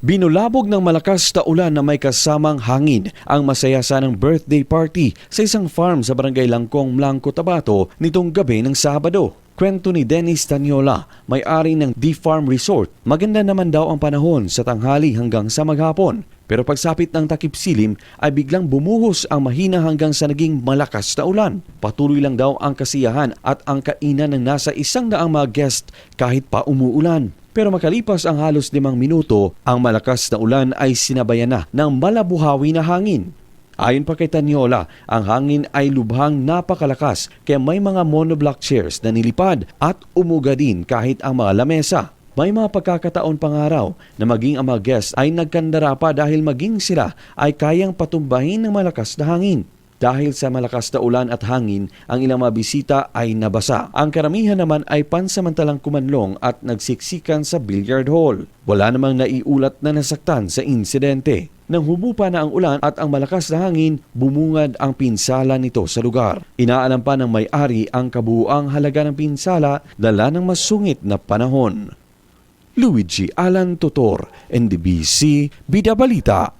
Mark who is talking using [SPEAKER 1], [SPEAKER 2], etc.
[SPEAKER 1] Binulabog ng malakas na ulan na may kasamang hangin ang masaya sanang birthday party sa isang farm sa barangay Langkong, Blanco, Tabato nitong gabi ng Sabado. Kwento ni Dennis Tanyola, may-ari ng D-Farm Resort. Maganda naman daw ang panahon sa tanghali hanggang sa maghapon. Pero pagsapit ng takip silim ay biglang bumuhos ang mahina hanggang sa naging malakas na ulan. Patuloy lang daw ang kasiyahan at ang kainan ng nasa isang daang mga guest kahit pa umuulan. Pero makalipas ang halos limang minuto, ang malakas na ulan ay sinabayan na ng malabuhawi na hangin. Ayon pa kay Tanyola, ang hangin ay lubhang napakalakas kaya may mga monoblock chairs na nilipad at umuga din kahit ang mga lamesa. May mga pagkakataon pangaraw na maging ang mga guests ay nagkandara pa dahil maging sila ay kayang patumbahin ng malakas na hangin. Dahil sa malakas na ulan at hangin, ang ilang mga bisita ay nabasa. Ang karamihan naman ay pansamantalang kumanlong at nagsiksikan sa billiard hall. Wala namang naiulat na nasaktan sa insidente. Nang humupa na ang ulan at ang malakas na hangin, bumungad ang pinsala nito sa lugar. Inaalam pa ng may-ari ang kabuuang halaga ng pinsala dala ng masungit na panahon. Luigi Alan Totor, NDBC, Bida Balita.